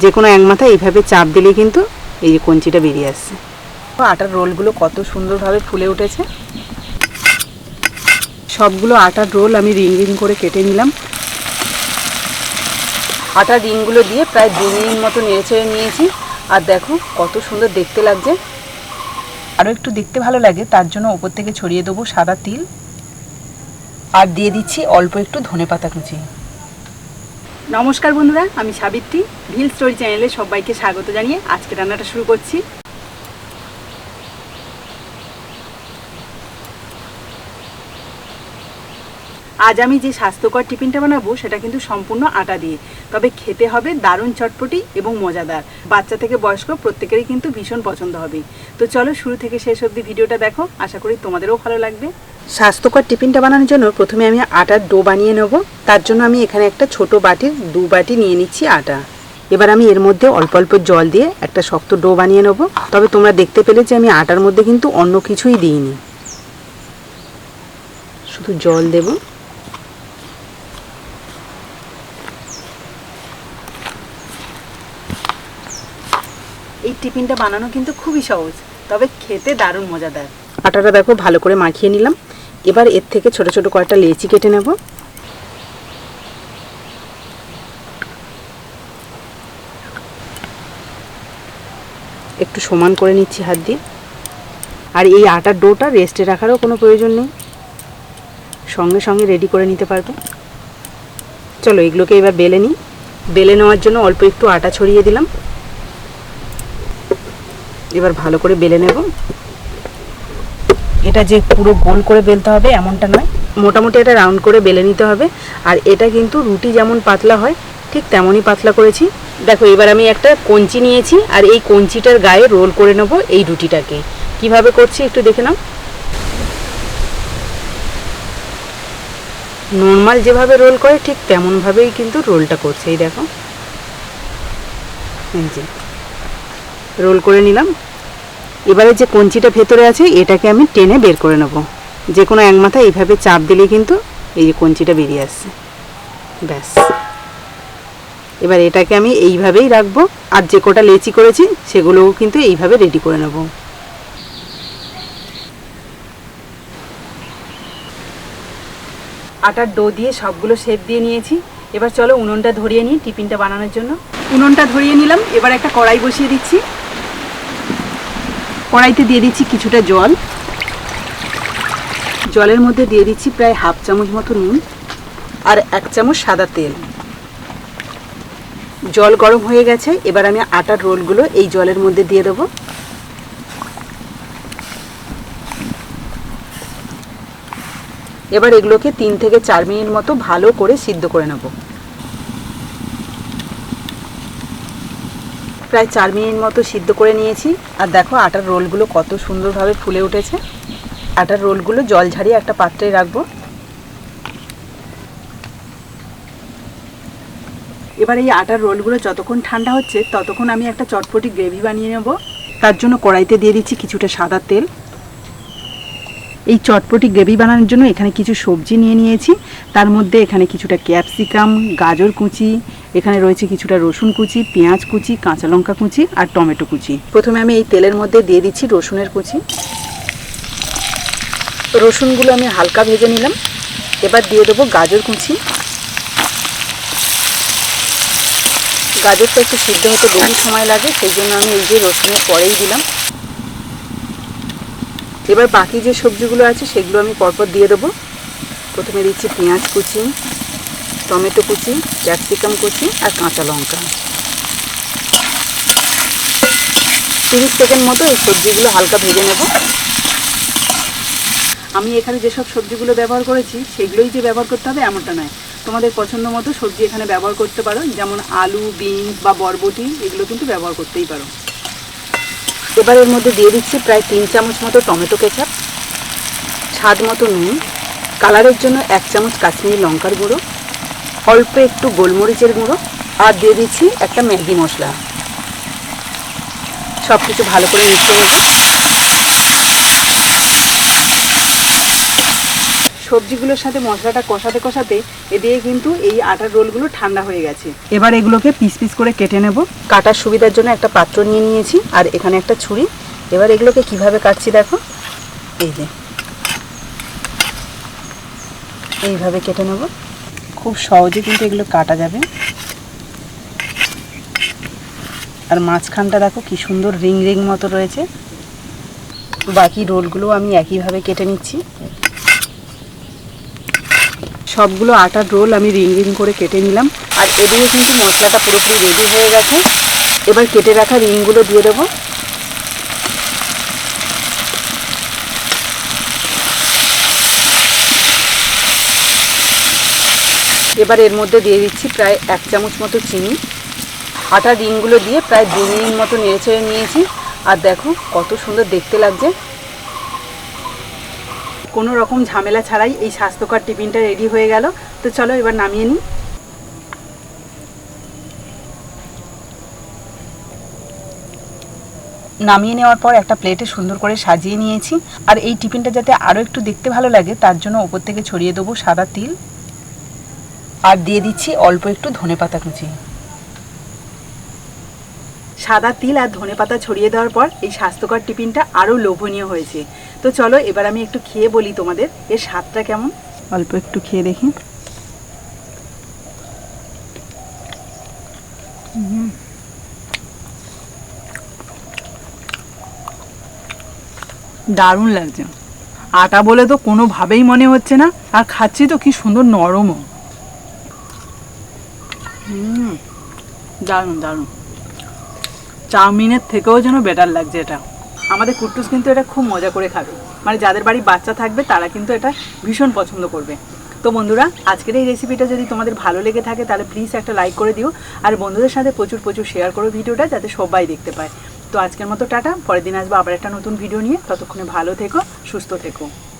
যে কোনো এক মাথা এইভাবে চাপ দিলে কিন্তু এই যে কঞ্চিটা বেরিয়ে আসছে। আটার রোলগুলো কত সুন্দরভাবে ফুলে উঠেছে। সবগুলো আটার রোল আমি রিং রিং করে কেটে নিলাম। আটার রিংগুলো দিয়ে প্রায় দু মিনিট মতো নেড়ে চেড়ে নিয়েছি। আর দেখো কত সুন্দর দেখতে লাগছে। আরও একটু দেখতে ভালো লাগে, তার জন্য ওপর থেকে ছড়িয়ে দেবো সাদা তিল। আর দিয়ে দিচ্ছি অল্প একটু ধনে পাতা কুচি। নমস্কার বন্ধুরা, আমি সাবিত্রী ভিল স্টোরি চ্যানেলে সবাইকে স্বাগত জানিয়ে আজকে রান্নাটা শুরু করছি। আজ আমি যে স্বাস্থ্যকর টিফিনটা বানাবো, সেটা কিন্তু সম্পূর্ণ আটা দিয়ে। তবে খেতে হবে দারুণ চটপটি এবং মজাদার। বাচ্চা থেকে বয়স্ক প্রত্যেকেরই কিন্তু ভীষণ পছন্দ হবে। তো চলো শুরু থেকে শেষ অবধি ভিডিওটা দেখো, আশা করি তোমাদেরও ভালো লাগবে। স্বাস্থ্যকর টিফিনটা বানানোর জন্য প্রথমে আমি আটার ডো বানিয়ে নেব। তার জন্য আমি এখানে একটা ছোট বাটির দু বাটি নিয়ে নিচ্ছি আটা। এবার আমি এর মধ্যে অল্প অল্প জল দিয়ে একটা শক্ত ডো বানিয়ে নেব। তবে তোমরা দেখতে পেলে যে আমি আটার মধ্যে কিন্তু অন্য কিছুই দিইনি। শুধু জল দেবো। এই টিফিনটা বানানো কিন্তু খুবই সহজ, তবে খেতে দারুণ মজাদার। আটাটা দেখো ভালো করে মাখিয়ে নিলাম। এবার এর থেকে ছোট ছোট কয়েকটা লেচি কেটে নেব। একটু সমান করে নিচ্ছি হাত দিয়ে। আর এই আটার ডোটা রেস্টে রাখারও কোনো প্রয়োজন নেই। সঙ্গে সঙ্গে রেডি করে নিতে পারবে। চলো এগুলোকে এবার বেলে নিই। বেলে নেওয়ার জন্য অল্প একটু আটা ছড়িয়ে দিলাম। এবার ভালো করে বেলে নেব। এটা যে পুরো গোল করে বেলতে হবে এমনটা নয়। মোটামুটি এটা রাউন্ড করে বেলে নিতে হবে। আর এটা কিন্তু রুটি যেমন পাতলা হয়, ঠিক তেমনই পাতলা করেছি। দেখো, এবার আমি একটা কঞ্চি নিয়েছি, আর এই কঞ্চিটার গায়ে রোল করে নেব এই রুটিটাকে। কীভাবে করছি একটু দেখে নাও। নর্মাল যেভাবে রোল করে, ঠিক তেমনভাবেই কিন্তু রোলটা করছে, এই দেখো। রোল করে নিলাম। এবারে যে কঞ্চিটা ভেতরে আছে, এটাকে আমি টেনে বের করে নেব। যে কোনো এক মাথা এইভাবে চাপ দিলেই কিন্তু এই যে কঞ্চিটা বেরিয়ে আসছে। ব্যাস। এবার এটাকে আমি এইভাবেই রাখব, আর যে কটা লেচি করেছি, সেগুলোও কিন্তু এইভাবে রেডি করে নেব। আটার ডো দিয়ে সবগুলো শেপ দিয়ে নিয়েছি। এবার চলো উনুনটা ধরিয়ে নিই টিফিনটা বানানোর জন্য। উনুনটা ধরিয়ে নিলাম, এবার একটা কড়াই বসিয়ে দিচ্ছি। কড়াইতে দিয়ে দিচ্ছি কিছুটা জল। জলের মধ্যে দিয়ে দিচ্ছি প্রায় হাফ চামচ মতো নুন আর এক চামচ সাদা তেল। জল গরম হয়ে গেছে, এবার আমি আটার রোলগুলো এই জলের মধ্যে দিয়ে দেবো। এবার এগুলোকে তিন থেকে চার মিনিট মতো ভালো করে সিদ্ধ করে নেব। প্রায় চার মিনিট মতো সিদ্ধ করে নিয়েছি। আর দেখো আটার রোলগুলো কত সুন্দরভাবে ফুলে উঠেছে। আটার রোলগুলো জল ঝাড়িয়ে একটা পাত্রে রাখব। এবার এই আটার রোলগুলো যতক্ষণ ঠান্ডা হচ্ছে, ততক্ষণ আমি একটা চটপটি গ্রেভি বানিয়ে নেব। তার জন্য কড়াইতে দিয়ে দিচ্ছি কিছুটা সাদা তেল। এই চটপটি গ্রেভি বানানোর জন্য এখানে কিছু সবজি নিয়ে নিয়েছি। তার মধ্যে এখানে কিছুটা ক্যাপসিকাম, গাজর কুচি, এখানে রয়েছে কিছুটা রসুন কুচি, পেঁয়াজ কুচি, কাঁচা লঙ্কা কুচি আর টমেটো কুচি। প্রথমে আমি এই তেলের মধ্যে দিয়ে দিচ্ছি রসুনের কুচি। রসুনগুলো আমি হালকা ভেজে নিলাম। এবার দিয়ে দেবো গাজর কুচি। গাজরটা একটু সিদ্ধ হতে বেশি সময় লাগে, সেই জন্য আমি এই যে রসুনের পরেই দিলাম। এবার বাকি যে সবজিগুলো আছে, সেগুলো আমি পরপর দিয়ে দেবো। প্রথমে দিচ্ছি পেঁয়াজ কুচি, টমেটো কুচি, ক্যাপসিকাম কুচি আর কাঁচা লঙ্কা। তিরিশ সেকেন্ড মতো এই সবজিগুলো হালকা ভেজে নেব। আমি এখানে যেসব সবজিগুলো ব্যবহার করেছি, সেগুলোই যে ব্যবহার করতে হবে এমনটা নয়। তোমাদের পছন্দ মতো সবজি এখানে ব্যবহার করতে পারো। যেমন আলু, বিনস বা বরবটি, এগুলো কিন্তু ব্যবহার করতেই পারো। এবার এর মধ্যে দিয়ে দিচ্ছি প্রায় তিন চামচ মতো টমেটো কেচাপ, স্বাদ মতো নুন, কালারের জন্য এক চামচ কাশ্মীরি লঙ্কার গুঁড়ো, অল্প একটু গোলমরিচের গুঁড়ো আর দিয়ে দিচ্ছি একটা ম্যাগি মশলা। সব কিছু ভালো করে মিশিয়ে নেব। সবজিগুলোর সাথে মশলাটা কষাতে কষাতে এদিকে কিন্তু এই আটার রোলগুলো ঠান্ডা হয়ে গেছে। এবার এগুলোকে পিস পিস করে কেটে নেব। কাটার সুবিধার জন্য একটা পাত্র নিয়ে নিয়েছি আর এখানে একটা ছুরি। এবার এগুলোকে কীভাবে কাটছি দেখো? এই যে। এইভাবে কেটে নেব। খুব সহজে কিন্তু এগুলো কাটা যাবে। আর মাঝখানটা দেখো কি সুন্দর রিং রিং মতো রয়েছে। বাকি রোলগুলো আমি একইভাবে কেটে নিচ্ছি। সবগুলো আটার রোল আমি রিং রিং করে কেটে নিলাম। আর এদিকে কিন্তু মশলাটা পুরোপুরি রেডি হয়ে গেছে। এবার কেটে রাখা রিংগুলো দিয়ে দেবো। এবার এর মধ্যে দিয়ে দিচ্ছি প্রায় এক চামচ মতো চিনি। আটা রিংগুলো দিয়ে প্রায় দু মিনিট মতো নেড়ে চেড়ে নিয়েছি। আর দেখো কত সুন্দর দেখতে লাগছে। কোনো রকম ঝামেলা ছাড়াই এই স্বাস্থ্যকর টিফিনটা রেডি হয়ে গেল। তো চলো এবার নামিয়ে নিই। নামিয়ে নেওয়ার পর একটা প্লেটে সুন্দর করে সাজিয়ে নিয়েছি। আর এই টিফিনটা যাতে আরও একটু দেখতে ভালো লাগে, তার জন্য ওপর থেকে ছড়িয়ে দেবো সাদা তিল। আর দিয়ে দিচ্ছি অল্প একটু ধনেপাতা কুচি। সাদা তিল আর ধনেপাতা ছড়িয়ে দেওয়ার পর এই স্বাস্থ্যকর টিফিনটা আরও লোভনীয় হয়েছে। তো চলো, এবার আমি একটু খেয়ে বলি তোমাদের, এর স্বাদটা কেমন? অল্প একটু খেয়ে দেখি। দারুণ লাগছে। আটা বলে তো কোনোভাবেই মনে হচ্ছে না, আর খাচ্ছি তো কি সুন্দর নরমও। দারুণ দারুণ। চাউমিনের থেকেও যেন বেটার লাগছে এটা। আমাদের কুট্টুস কিন্তু এটা খুব মজা করে খাবে। মানে যাদের বাড়ি বাচ্চা থাকবে, তারা কিন্তু এটা ভীষণ পছন্দ করবে। তো বন্ধুরা, আজকের এই রেসিপিটা যদি তোমাদের ভালো লেগে থাকে, তাহলে প্লিজ একটা লাইক করে দিও। আর বন্ধুদের সাথে প্রচুর প্রচুর শেয়ার করো ভিডিওটা, যাতে সবাই দেখতে পায়। তো আজকের মতো টাটা, পরের দিন আসব আবার একটা নতুন ভিডিও নিয়ে। ততক্ষণে ভালো থেকো, সুস্থ থেকো।